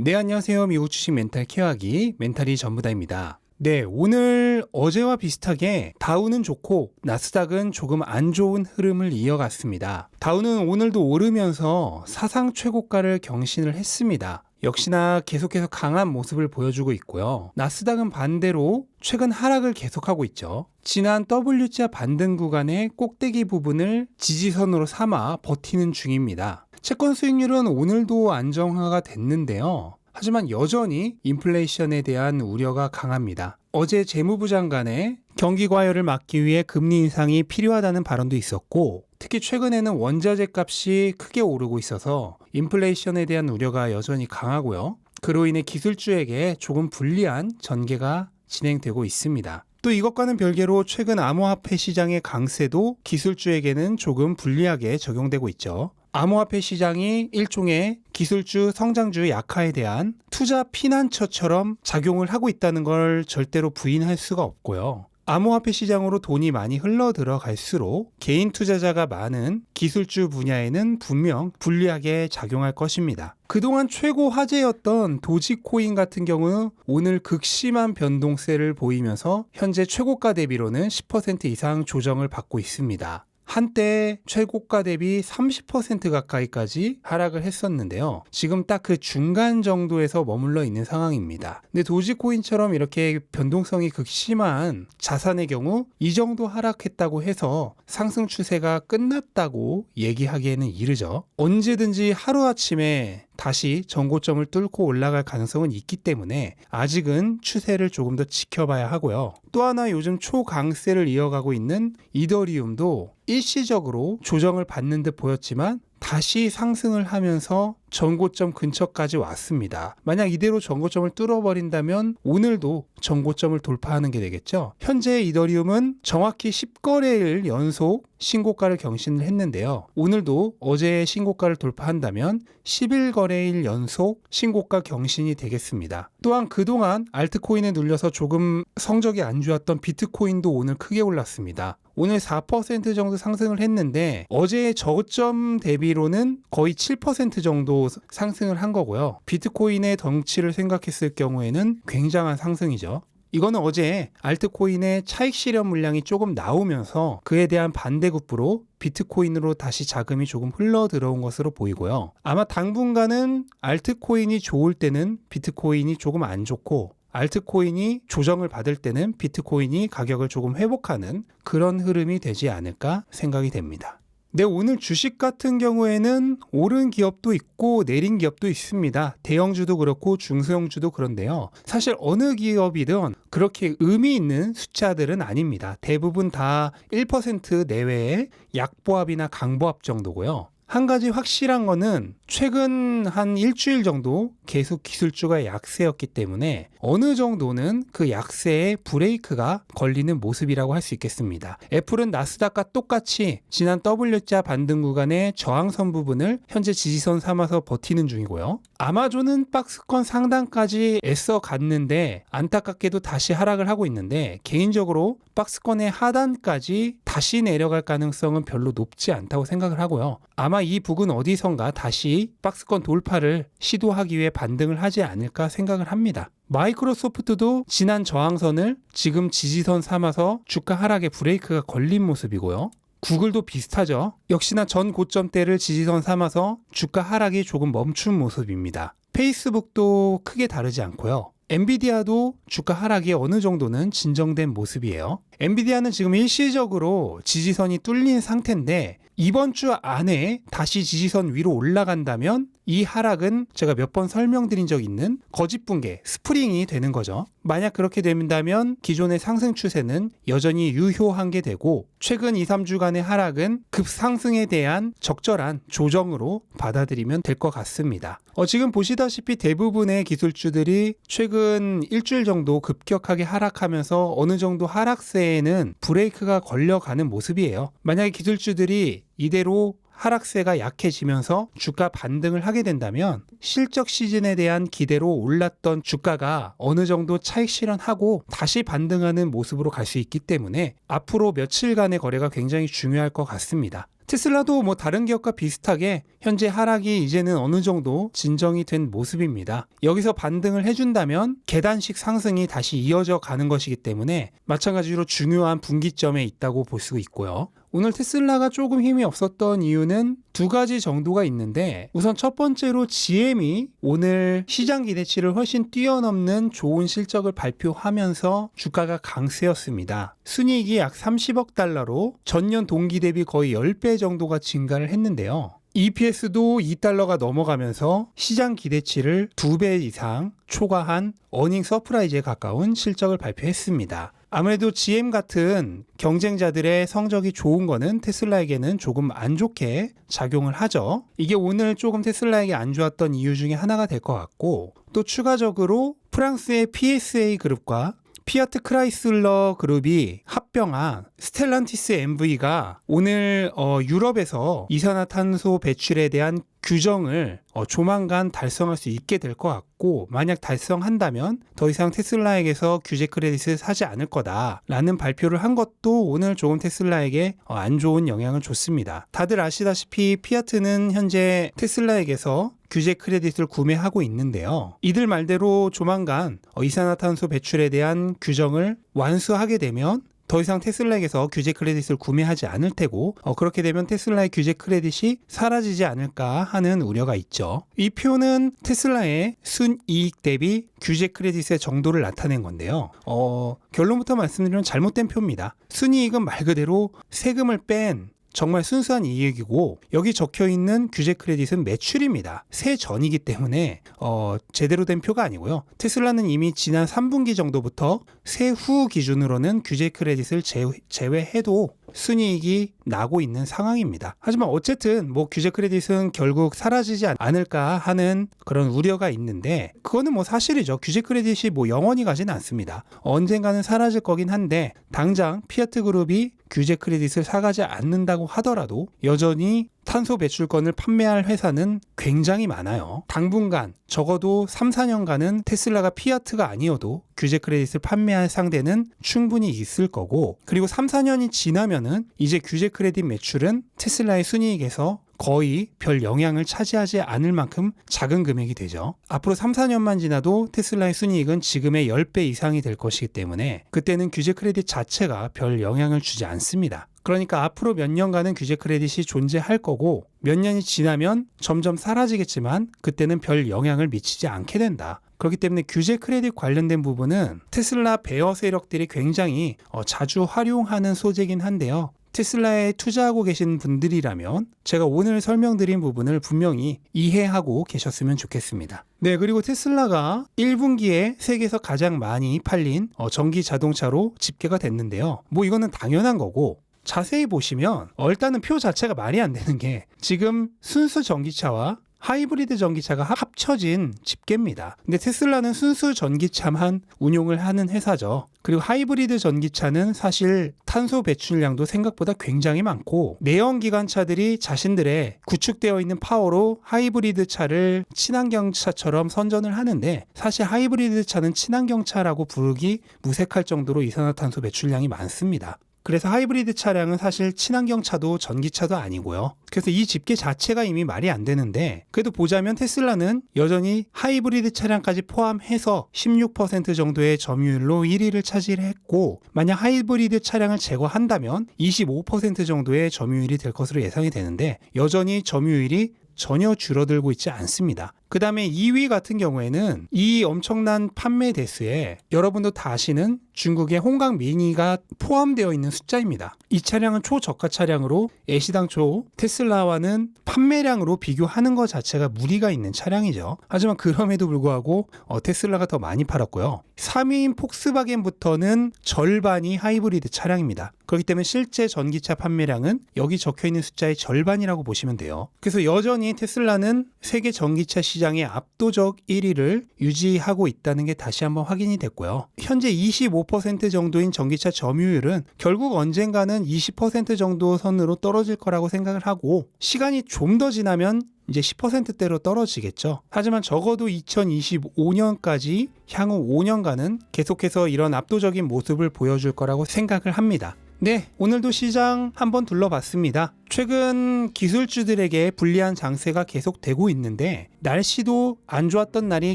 네, 안녕하세요. 미국 주식 멘탈 케어하기 멘탈이 전부다입니다. 네, 오늘 어제와 비슷하게 다우는 좋고 나스닥은 조금 안 좋은 흐름을 이어갔습니다. 다우는 오늘도 오르면서 사상 최고가를 경신을 했습니다. 역시나 계속해서 강한 모습을 보여주고 있고요. 나스닥은 반대로 최근 하락을 계속하고 있죠. 지난 W자 반등 구간의 꼭대기 부분을 지지선으로 삼아 버티는 중입니다. 채권 수익률은 오늘도 안정화가 됐는데요. 하지만 여전히 인플레이션에 대한 우려가 강합니다. 어제 재무부 장관의 경기 과열을 막기 위해 금리 인상이 필요하다는 발언도 있었고 특히 최근에는 원자재 값이 크게 오르고 있어서 인플레이션에 대한 우려가 여전히 강하고요. 그로 인해 기술주에게 조금 불리한 전개가 진행되고 있습니다. 또 이것과는 별개로 최근 암호화폐 시장의 강세도 기술주에게는 조금 불리하게 적용되고 있죠. 암호화폐 시장이 일종의 기술주, 성장주 약화에 대한 투자 피난처처럼 작용을 하고 있다는 걸 절대로 부인할 수가 없고요. 암호화폐 시장으로 돈이 많이 흘러 들어갈수록 개인 투자자가 많은 기술주 분야에는 분명 불리하게 작용할 것입니다. 그동안 최고 화제였던 도지코인 같은 경우 오늘 극심한 변동세를 보이면서 현재 최고가 대비로는 10% 이상 조정을 받고 있습니다. 한때 최고가 대비 30% 가까이까지 하락을 했었는데요. 지금 딱 그 중간 정도에서 머물러 있는 상황입니다. 근데 도지코인처럼 이렇게 변동성이 극심한 자산의 경우 이 정도 하락했다고 해서 상승 추세가 끝났다고 얘기하기에는 이르죠. 언제든지 하루아침에 다시 전고점을 뚫고 올라갈 가능성은 있기 때문에 아직은 추세를 조금 더 지켜봐야 하고요. 또 하나 요즘 초강세를 이어가고 있는 이더리움도 일시적으로 조정을 받는 듯 보였지만 다시 상승을 하면서 전고점 근처까지 왔습니다. 만약 이대로 전고점을 뚫어버린다면 오늘도 전고점을 돌파하는 게 되겠죠. 현재 이더리움은 정확히 10거래일 연속 신고가를 경신을 했는데요. 오늘도 어제의 신고가를 돌파한다면 11거래일 연속 신고가 경신이 되겠습니다. 또한 그동안 알트코인에 눌려서 조금 성적이 안 좋았던 비트코인도 오늘 크게 올랐습니다. 오늘 4% 정도 상승을 했는데 어제의 저점 대비로는 거의 7% 정도 상승을 한 거고요. 비트코인의 덩치를 생각했을 경우에는 굉장한 상승이죠. 이거는 어제 알트코인의 차익 실현 물량이 조금 나오면서 그에 대한 반대급부로 비트코인으로 다시 자금이 조금 흘러 들어온 것으로 보이고요. 아마 당분간은 알트코인이 좋을 때는 비트코인이 조금 안 좋고 알트코인이 조정을 받을 때는 비트코인이 가격을 조금 회복하는 그런 흐름이 되지 않을까 생각이 됩니다. 네, 오늘 주식 같은 경우에는 오른 기업도 있고 내린 기업도 있습니다. 대형주도 그렇고 중소형주도 그런데요. 사실 어느 기업이든 그렇게 의미 있는 숫자들은 아닙니다. 대부분 다 1% 내외의 약보합이나 강보합 정도고요. 한 가지 확실한 거는 최근 한 일주일 정도 계속 기술주가 약세였기 때문에 어느 정도는 그 약세에 브레이크가 걸리는 모습이라고 할 수 있겠습니다. 애플은 나스닥과 똑같이 지난 W자 반등 구간의 저항선 부분을 현재 지지선 삼아서 버티는 중이고요. 아마존은 박스권 상단까지 애써 갔는데 안타깝게도 다시 하락을 하고 있는데 개인적으로 박스권의 하단까지 다시 내려갈 가능성은 별로 높지 않다고 생각을 하고요. 아마 이 북은 어디선가 다시 박스권 돌파를 시도하기 위해 반등을 하지 않을까 생각을 합니다. 마이크로소프트도 지난 저항선을 지금 지지선 삼아서 주가 하락에 브레이크가 걸린 모습이고요. 구글도 비슷하죠. 역시나 전 고점대를 지지선 삼아서 주가 하락이 조금 멈춘 모습입니다. 페이스북도 크게 다르지 않고요. 엔비디아도 주가 하락이 어느 정도는 진정된 모습이에요. 엔비디아는 지금 일시적으로 지지선이 뚫린 상태인데 이번 주 안에 다시 지지선 위로 올라간다면 이 하락은 제가 몇 번 설명드린 적 있는 거짓 붕괴, 스프링이 되는 거죠. 만약 그렇게 된다면 기존의 상승 추세는 여전히 유효한 게 되고 최근 2, 3주간의 하락은 급상승에 대한 적절한 조정으로 받아들이면 될 것 같습니다. 어, 지금 보시다시피 대부분의 기술주들이 최근 일주일 정도 급격하게 하락하면서 어느 정도 하락세 에는 브레이크가 걸려가는 모습이에요. 만약에 기술주들이 이대로 하락세가 약해지면서 주가 반등을 하게 된다면 실적 시즌에 대한 기대로 올랐던 주가가 어느 정도 차익 실현하고 다시 반등하는 모습으로 갈 수 있기 때문에 앞으로 며칠간의 거래가 굉장히 중요할 것 같습니다. 테슬라도 뭐 다른 기업과 비슷하게 현재 하락이 이제는 어느 정도 진정이 된 모습입니다. 여기서 반등을 해준다면 계단식 상승이 다시 이어져 가는 것이기 때문에 마찬가지로 중요한 분기점에 있다고 볼 수 있고요. 오늘 테슬라가 조금 힘이 없었던 이유는 두 가지 정도가 있는데 우선 첫 번째로 GM이 오늘 시장 기대치를 훨씬 뛰어넘는 좋은 실적을 발표하면서 주가가 강세였습니다. 순이익이 약 30억 달러로 전년 동기 대비 거의 10배 정도가 증가를 했는데요. EPS도 2달러가 넘어가면서 시장 기대치를 2배 이상 초과한 어닝 서프라이즈에 가까운 실적을 발표했습니다. 아무래도 GM 같은 경쟁자들의 성적이 좋은 거는 테슬라에게는 조금 안 좋게 작용을 하죠. 이게 오늘 조금 테슬라에게 안 좋았던 이유 중에 하나가 될 것 같고 또 추가적으로 프랑스의 PSA 그룹과 피아트 크라이슬러 그룹이 합병한 스텔란티스 MV가 오늘 어, 유럽에서 이산화탄소 배출에 대한 규정을 어, 조만간 달성할 수 있게 될 것 같고 만약 달성한다면 더 이상 테슬라에게서 규제 크레딧을 사지 않을 거다라는 발표를 한 것도 오늘 조금 테슬라에게 어, 안 좋은 영향을 줬습니다. 다들 아시다시피 피아트는 현재 테슬라에게서 규제 크레딧을 구매하고 있는데요. 이들 말대로 조만간 어, 이산화탄소 배출에 대한 규정을 완수하게 되면 더 이상 테슬라에게서 규제 크레딧을 구매하지 않을 테고 어, 그렇게 되면 테슬라의 규제 크레딧이 사라지지 않을까 하는 우려가 있죠. 이 표는 테슬라의 순이익 대비 규제 크레딧의 정도를 나타낸 건데요. 어, 결론부터 말씀드리면 잘못된 표입니다. 순이익은 말 그대로 세금을 뺀 정말 순수한 이익이고 여기 적혀 있는 규제 크레딧은 매출입니다. 세 전이기 때문에 어, 제대로 된 표가 아니고요. 테슬라는 이미 지난 3분기 정도부터 세후 기준으로는 규제 크레딧을 제외해도 순이익이 나고 있는 상황입니다. 하지만 어쨌든 뭐 규제 크레딧은 결국 사라지지 않을까 하는 그런 우려가 있는데 그거는 뭐 사실이죠. 규제 크레딧이 뭐 영원히 가지는 않습니다. 언젠가는 사라질 거긴 한데 당장 피아트 그룹이 규제 크레딧을 사가지 않는다고 하더라도 여전히 탄소 배출권을 판매할 회사는 굉장히 많아요. 당분간 적어도 3, 4년간은 테슬라가 피아트가 아니어도 규제 크레딧을 판매할 상대는 충분히 있을 거고 그리고 3, 4년이 지나면은 이제 규제 크레딧 매출은 테슬라의 순이익에서 거의 별 영향을 차지하지 않을 만큼 작은 금액이 되죠. 앞으로 3, 4년만 지나도 테슬라의 순이익은 지금의 10배 이상이 될 것이기 때문에 그때는 규제 크레딧 자체가 별 영향을 주지 않습니다. 그러니까 앞으로 몇 년간은 규제 크레딧이 존재할 거고 몇 년이 지나면 점점 사라지겠지만 그때는 별 영향을 미치지 않게 된다. 그렇기 때문에 규제 크레딧 관련된 부분은 테슬라 베어 세력들이 굉장히 어, 자주 활용하는 소재긴 한데요. 테슬라에 투자하고 계신 분들이라면 제가 오늘 설명드린 부분을 분명히 이해하고 계셨으면 좋겠습니다. 네, 그리고 테슬라가 1분기에 세계에서 가장 많이 팔린 어, 전기 자동차로 집계가 됐는데요. 뭐 이거는 당연한 거고 자세히 보시면 어, 일단은 표 자체가 말이 안 되는 게 지금 순수 전기차와 하이브리드 전기차가 합쳐진 집계입니다. 근데 테슬라는 순수 전기차만 운용을 하는 회사죠. 그리고 하이브리드 전기차는 사실 탄소 배출량도 생각보다 굉장히 많고 내연기관차들이 자신들의 구축되어 있는 파워로 하이브리드 차를 친환경차처럼 선전을 하는데 사실 하이브리드 차는 친환경차라고 부르기 무색할 정도로 이산화탄소 배출량이 많습니다. 그래서 하이브리드 차량은 사실 친환경 차도 전기차도 아니고요. 그래서 이 집계 자체가 이미 말이 안 되는데 그래도 보자면 테슬라는 여전히 하이브리드 차량까지 포함해서 16% 정도의 점유율로 1위를 차지했고 만약 하이브리드 차량을 제거한다면 25% 정도의 점유율이 될 것으로 예상이 되는데 여전히 점유율이 전혀 줄어들고 있지 않습니다. 그 다음에 2위 같은 경우에는 이 엄청난 판매 대수에 여러분도 다 아시는 중국의 홍강 미니가 포함되어 있는 숫자입니다. 이 차량은 초저가 차량으로 애시당초 테슬라와는 판매량으로 비교하는 것 자체가 무리가 있는 차량이죠. 하지만 그럼에도 불구하고 어, 테슬라가 더 많이 팔았고요. 3위인 폭스바겐부터는 절반이 하이브리드 차량입니다. 그렇기 때문에 실제 전기차 판매량은 여기 적혀 있는 숫자의 절반이라고 보시면 돼요. 그래서 여전히 테슬라는 세계 전기차 시장 시장의 압도적 1위를 유지하고 있다는 게 다시 한번 확인이 됐고요. 현재 25% 정도인 전기차 점유율은 결국 언젠가는 20% 정도 선으로 떨어질 거라고 생각을 하고 시간이 좀 더 지나면 이제 10%대로 떨어지겠죠. 하지만 적어도 2025년까지 향후 5년간은 계속해서 이런 압도적인 모습을 보여줄 거라고 생각을 합니다. 네, 오늘도 시장 한번 둘러봤습니다. 최근 기술주들에게 불리한 장세가 계속되고 있는데 날씨도 안 좋았던 날이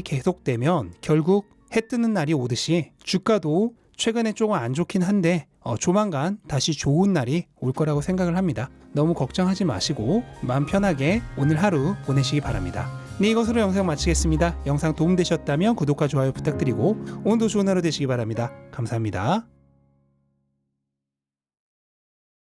계속되면 결국 해 뜨는 날이 오듯이 주가도 최근에 조금 안 좋긴 한데 어, 조만간 다시 좋은 날이 올 거라고 생각을 합니다. 너무 걱정하지 마시고 마음 편하게 오늘 하루 보내시기 바랍니다. 네, 이것으로 영상 마치겠습니다. 영상 도움되셨다면 구독과 좋아요 부탁드리고 오늘도 좋은 하루 되시기 바랍니다. 감사합니다.